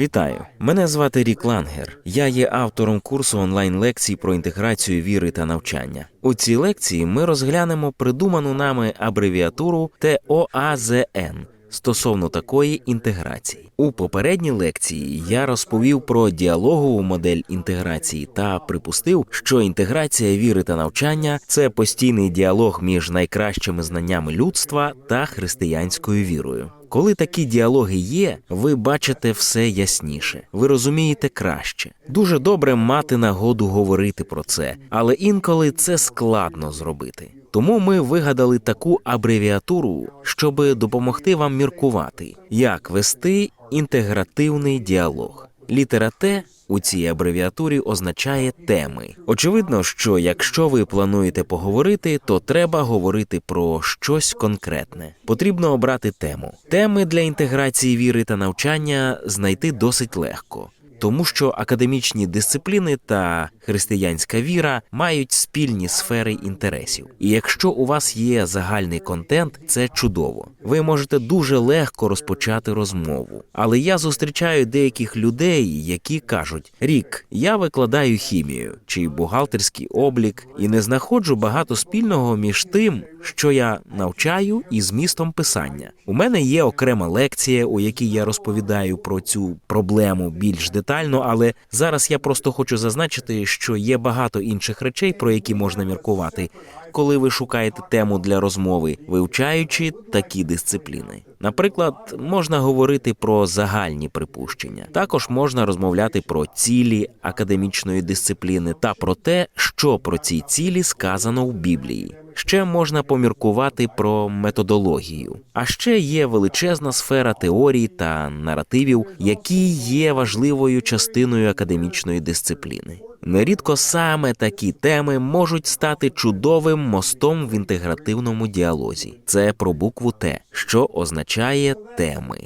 Вітаю! Мене звати Рік Лангер. Я є автором курсу онлайн-лекцій про інтеграцію віри та навчання. У цій лекції ми розглянемо придуману нами абревіатуру ТОАЗН стосовно такої інтеграції. У попередній лекції я розповів про діалогову модель інтеграції та припустив, що інтеграція віри та навчання це постійний діалог між найкращими знаннями людства та християнською вірою. Коли такі діалоги є, ви бачите все ясніше, ви розумієте краще. Дуже добре мати нагоду говорити про це, але інколи це складно зробити. Тому ми вигадали таку абревіатуру, щоб допомогти вам міркувати, як вести інтегративний діалог. Літера Т у цій абревіатурі означає теми. Очевидно, що якщо ви плануєте поговорити, то треба говорити про щось конкретне. Потрібно обрати тему. Теми для інтеграції віри та навчання знайти досить легко. Тому що академічні дисципліни та християнська віра мають спільні сфери інтересів. І якщо у вас є загальний контент, це чудово. Ви можете дуже легко розпочати розмову. Але я зустрічаю деяких людей, які кажуть: Рік, я викладаю хімію чи бухгалтерський облік, і не знаходжу багато спільного між тим, що я навчаю, і змістом писання. У мене є окрема лекція, у якій я розповідаю про цю проблему більш детально, але зараз я просто хочу зазначити, що є багато інших речей, про які можна міркувати, коли ви шукаєте тему для розмови, вивчаючи такі дисципліни. Наприклад, можна говорити про загальні припущення. Також можна розмовляти про цілі академічної дисципліни та про те, що про ці цілі сказано в Біблії. Ще можна поміркувати про методологію. А ще є величезна сфера теорій та наративів, які є важливою частиною академічної дисципліни. Нерідко саме такі теми можуть стати чудовим мостом в інтегративному діалозі. Це про букву Т, що означає теми.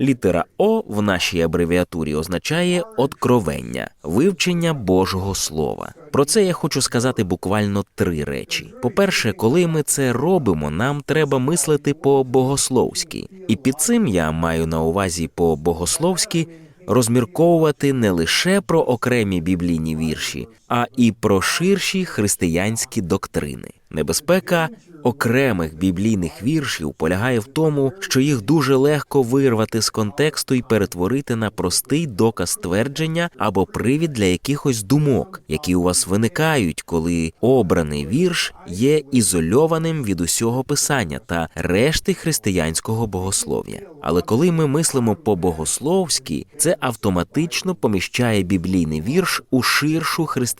Літера О в нашій абревіатурі означає откровення, вивчення Божого Слова. Про це я хочу сказати буквально три речі. По-перше, коли ми це робимо, нам треба мислити по-богословськи. І під цим я маю на увазі по-богословськи розмірковувати не лише про окремі біблійні вірші, а і про ширші християнські доктрини. Небезпека окремих біблійних віршів полягає в тому, що їх дуже легко вирвати з контексту і перетворити на простий доказ твердження або привід для якихось думок, які у вас виникають, коли обраний вірш є ізольованим від усього писання та решти християнського богослов'я. Але коли ми мислимо по-богословськи, це автоматично поміщає біблійний вірш у ширшу християнську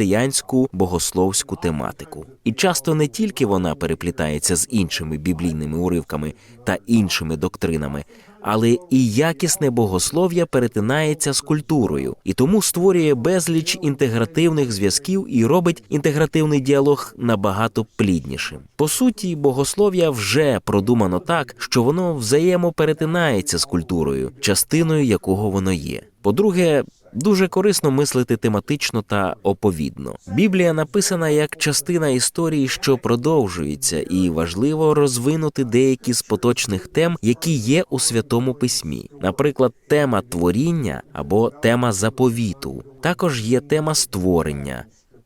богословську тематику. І часто не тільки вона переплітається з іншими біблійними уривками та іншими доктринами, але і якісне богослов'я перетинається з культурою, і тому створює безліч інтегративних зв'язків і робить інтегративний діалог набагато пліднішим. По суті, богослов'я вже продумано так, що воно взаємоперетинається з культурою, частиною якого воно є. По-друге, Дуже корисно мислити тематично та оповідно. Біблія написана як частина історії, що продовжується, і важливо розвинути деякі з поточних тем, які є у святому письмі. Наприклад, тема творіння або тема заповіту. Також є тема створення.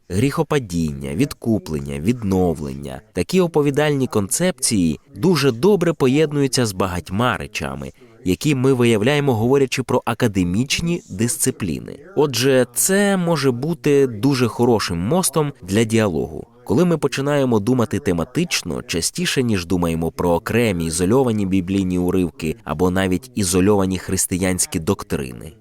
Гріхопадіння, відкуплення, відновлення такі оповідальні концепції дуже добре поєднуються з багатьма речами, які ми виявляємо, говорячи про академічні дисципліни. Отже, це може бути дуже хорошим мостом для діалогу. Коли ми починаємо думати тематично, частіше ніж думаємо про окремі ізольовані біблійні уривки або навіть ізольовані християнські доктрини.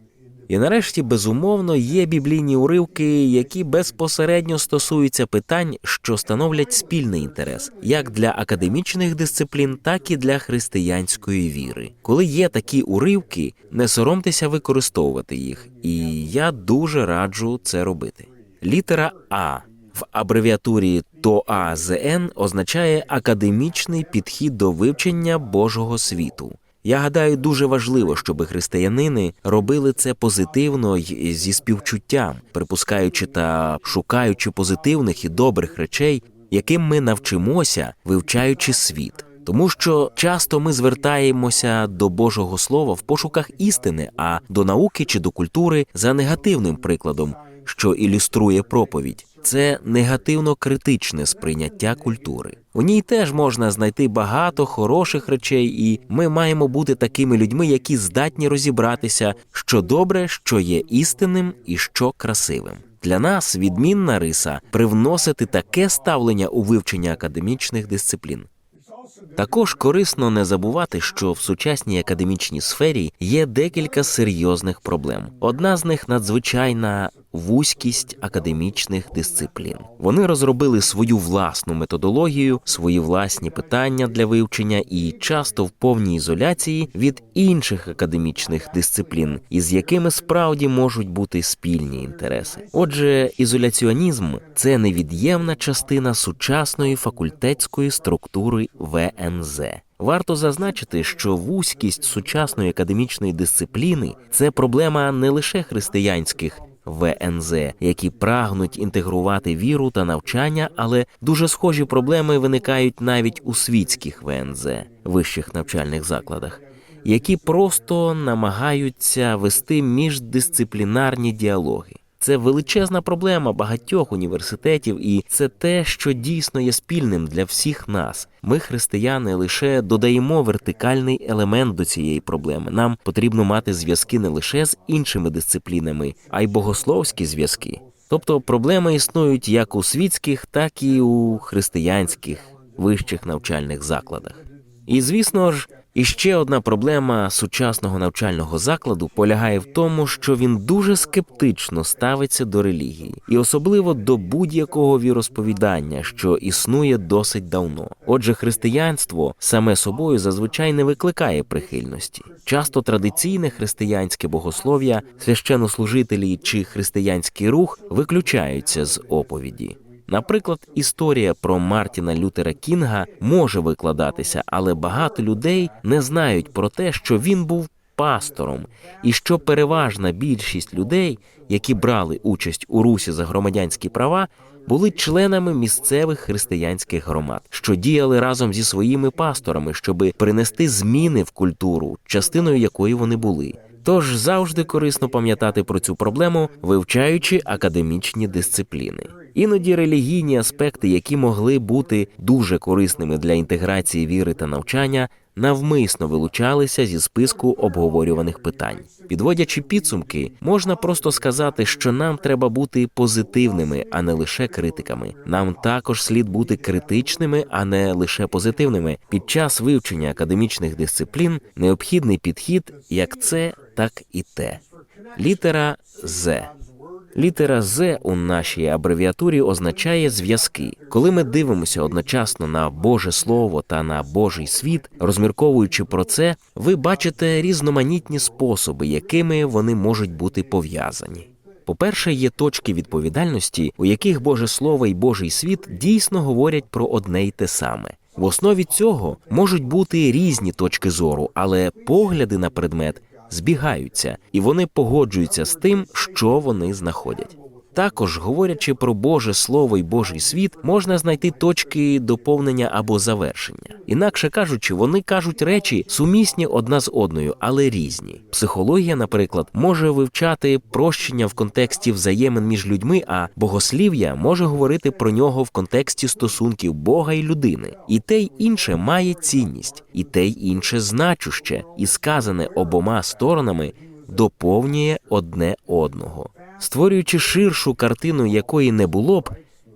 І нарешті, безумовно, є біблійні уривки, які безпосередньо стосуються питань, що становлять спільний інтерес, як для академічних дисциплін, так і для християнської віри. Коли є такі уривки, не соромтеся використовувати їх, і я дуже раджу це робити. Літера А в абревіатурі ТОАЗН означає академічний підхід до вивчення Божого світу. Я гадаю, дуже важливо, щоб християнини робили це позитивно й зі співчуттям, припускаючи та шукаючи позитивних і добрих речей, яким ми навчимося, вивчаючи світ. Тому що часто ми звертаємося до Божого Слова в пошуках істини, а до науки чи до культури за негативним прикладом, що ілюструє проповідь. Це негативно-критичне сприйняття культури. У ній теж можна знайти багато хороших речей, і ми маємо бути такими людьми, які здатні розібратися, що добре, що є істинним і що красивим. Для нас відмінна риса привносити таке ставлення у вивчення академічних дисциплін. Також корисно не забувати, що в сучасній академічній сфері є декілька серйозних проблем. Одна з них надзвичайна вузькість академічних дисциплін. Вони розробили свою власну методологію, свої власні питання для вивчення і часто в повній ізоляції від інших академічних дисциплін, із якими справді можуть бути спільні інтереси. Отже, ізоляціонізм це невід'ємна частина сучасної факультетської структури ВНЗ. Варто зазначити, що вузькість сучасної академічної дисципліни це проблема не лише християнських ВНЗ, які прагнуть інтегрувати віру та навчання, але дуже схожі проблеми виникають навіть у світських ВНЗ вищих навчальних закладах, які просто намагаються вести міждисциплінарні діалоги. Це величезна проблема багатьох університетів, і це те, що дійсно є спільним для всіх нас. Ми, християни, лише додаємо вертикальний елемент до цієї проблеми. Нам потрібно мати зв'язки не лише з іншими дисциплінами, а й богословські зв'язки. Тобто проблеми існують як у світських, так і у християнських вищих навчальних закладах. І звісно ж, іще одна проблема сучасного навчального закладу полягає в тому, що він дуже скептично ставиться до релігії, і особливо до будь-якого віросповідання, що існує досить давно. Отже, християнство саме собою зазвичай не викликає прихильності. Часто традиційне християнське богослов'я, священнослужителі чи християнський рух виключаються з оповіді. Наприклад, історія про Мартіна Лютера Кінга може викладатися, але багато людей не знають про те, що він був пастором, і що переважна більшість людей, які брали участь у русі за громадянські права, були членами місцевих християнських громад, що діяли разом зі своїми пасторами, щоби принести зміни в культуру, частиною якої вони були. Тож завжди корисно пам'ятати про цю проблему, вивчаючи академічні дисципліни. Іноді релігійні аспекти, які могли бути дуже корисними для інтеграції віри та навчання, навмисно вилучалися зі списку обговорюваних питань. Підводячи підсумки, можна просто сказати, що нам треба бути позитивними, а не лише критиками. Нам також слід бути критичними, а не лише позитивними. Під час вивчення академічних дисциплін необхідний підхід як це, так і те. Літера З. Літера З у нашій абревіатурі означає зв'язки. Коли ми дивимося одночасно на Боже Слово та на Божий світ, розмірковуючи про це, ви бачите різноманітні способи, якими вони можуть бути пов'язані. По-перше, є точки відповідальності, у яких Боже Слово і Божий світ дійсно говорять про одне й те саме. В основі цього можуть бути різні точки зору, але погляди на предмет збігаються, і вони погоджуються з тим, що вони знаходять. Також, говорячи про Боже Слово і Божий світ, можна знайти точки доповнення або завершення. Інакше кажучи, вони кажуть речі сумісні одна з одною, але різні. Психологія, наприклад, може вивчати прощення в контексті взаємин між людьми, а богослів'я може говорити про нього в контексті стосунків Бога і людини. І те й інше має цінність, і те й інше значуще, і сказане обома сторонами доповнює одне одного створюючи ширшу картину, якої не було б,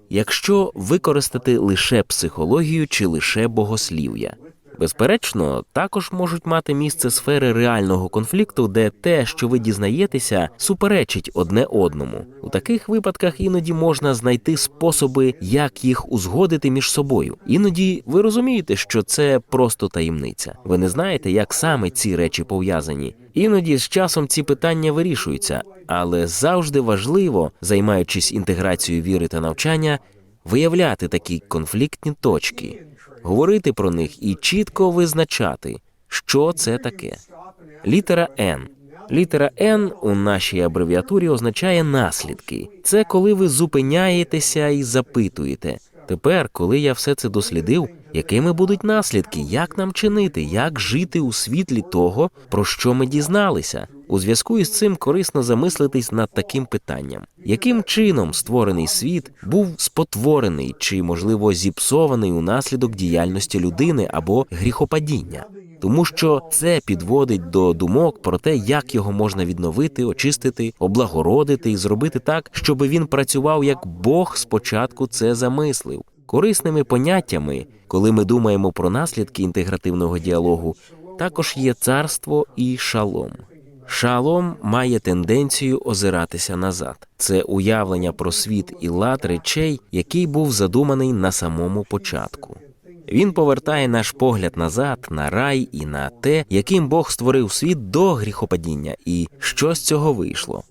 якщо використати лише психологію чи лише богослів'я. Безперечно, також можуть мати місце сфери реального конфлікту, де те, що ви дізнаєтеся, суперечить одне одному. У таких випадках іноді можна знайти способи, як їх узгодити між собою. Іноді ви розумієте, що це просто таємниця. Ви не знаєте, як саме ці речі пов'язані. Іноді з часом ці питання вирішуються, але завжди важливо, займаючись інтеграцією віри та навчання, виявляти такі конфліктні точки говорити про них і чітко визначати, що це таке. Літера Н. Літера Н у нашій абревіатурі означає наслідки. Це коли ви зупиняєтеся і запитуєте. Тепер, коли я все це дослідив, Якими будуть наслідки, як нам чинити, як жити у світлі того, про що ми дізналися? У зв'язку із цим корисно замислитись над таким питанням: яким чином створений світ був спотворений чи, можливо, зіпсований унаслідок діяльності людини або гріхопадіння? Тому що це підводить до думок про те, як його можна відновити, очистити, облагородити і зробити так, щоб він працював як Бог спочатку це замислив. Корисними поняттями, коли ми думаємо про наслідки інтегративного діалогу, також є царство і шалом. Шалом має тенденцію озиратися назад. Це уявлення про світ і лад речей, який був задуманий на самому початку. Він повертає наш погляд назад на рай і на те, яким Бог створив світ до гріхопадіння, і що з цього вийшло.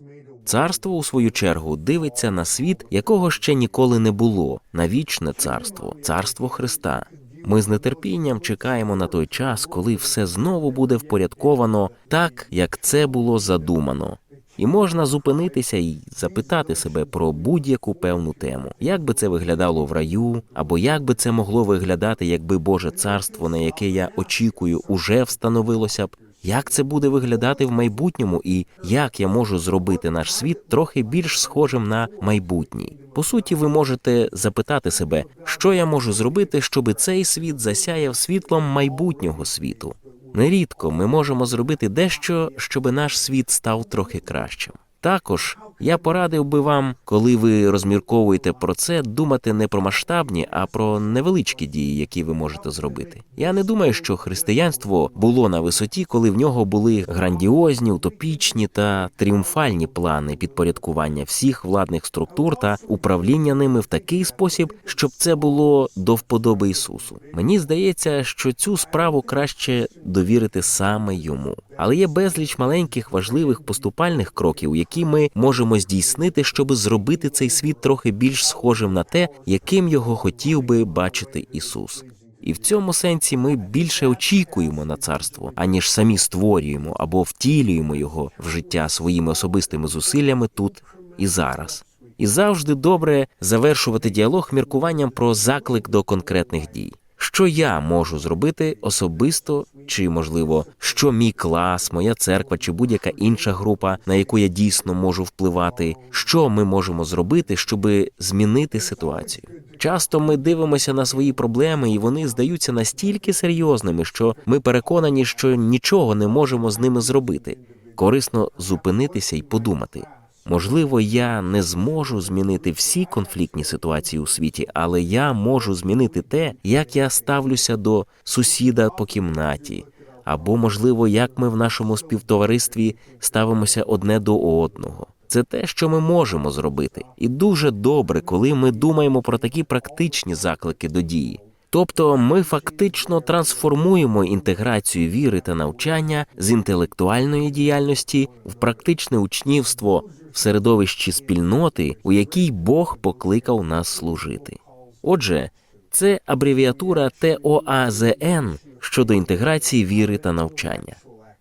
Царство, у свою чергу, дивиться на світ, якого ще ніколи не було, на вічне царство, царство Христа. Ми з нетерпінням чекаємо на той час, коли все знову буде впорядковано так, як це було задумано. І можна зупинитися і запитати себе про будь-яку певну тему, як би це виглядало в раю, або як би це могло виглядати, якби Боже царство, на яке я очікую, уже встановилося б. Як це буде виглядати в майбутньому, і як я можу зробити наш світ трохи більш схожим на майбутній? По суті, ви можете запитати себе, що я можу зробити, щоб цей світ засяяв світлом майбутнього світу. Нерідко ми можемо зробити дещо, щоб наш світ став трохи кращим. Також я порадив би вам, коли ви розмірковуєте про це, думати не про масштабні, а про невеличкі дії, які ви можете зробити. Я не думаю, що християнство було на висоті, коли в нього були грандіозні, утопічні та тріумфальні плани підпорядкування всіх владних структур та управління ними в такий спосіб, щоб це було до вподоби Ісусу. Мені здається, що цю справу краще довірити саме йому. Але є безліч маленьких важливих поступальних кроків, які ми можемо здійснити, щоб зробити цей світ трохи більш схожим на те, яким його хотів би бачити Ісус. І в цьому сенсі ми більше очікуємо на царство, аніж самі створюємо або втілюємо його в життя своїми особистими зусиллями тут і зараз. І завжди добре завершувати діалог міркуванням про заклик до конкретних дій. Що я можу зробити особисто, чи можливо, що мій клас, моя церква чи будь-яка інша група, на яку я дійсно можу впливати, що ми можемо зробити, щоб змінити ситуацію? Часто ми дивимося на свої проблеми, і вони здаються настільки серйозними, що ми переконані, що нічого не можемо з ними зробити. Корисно зупинитися і подумати. Можливо, я не зможу змінити всі конфліктні ситуації у світі, але я можу змінити те, як я ставлюся до сусіда по кімнаті, або, можливо, як ми в нашому співтоваристві ставимося одне до одного. Це те, що ми можемо зробити, і дуже добре, коли ми думаємо про такі практичні заклики до дії. Тобто ми фактично трансформуємо інтеграцію віри та навчання з інтелектуальної діяльності в практичне учнівство в середовищі спільноти, у якій Бог покликав нас служити. Отже, це абревіатура ТОАЗН щодо інтеграції віри та навчання.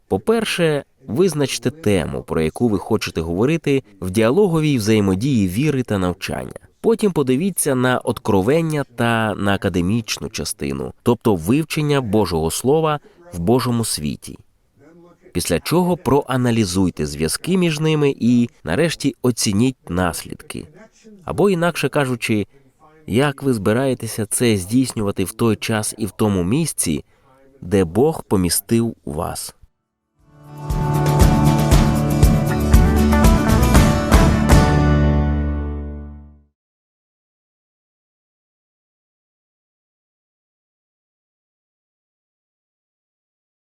По-перше, визначте тему, про яку ви хочете говорити в діалоговій взаємодії віри та навчання. Потім подивіться на откровення та на академічну частину, тобто вивчення Божого Слова в Божому світі. Після чого проаналізуйте зв'язки між ними і, нарешті, оцініть наслідки. Або, інакше кажучи, як ви збираєтеся це здійснювати в той час і в тому місці, де Бог помістив вас.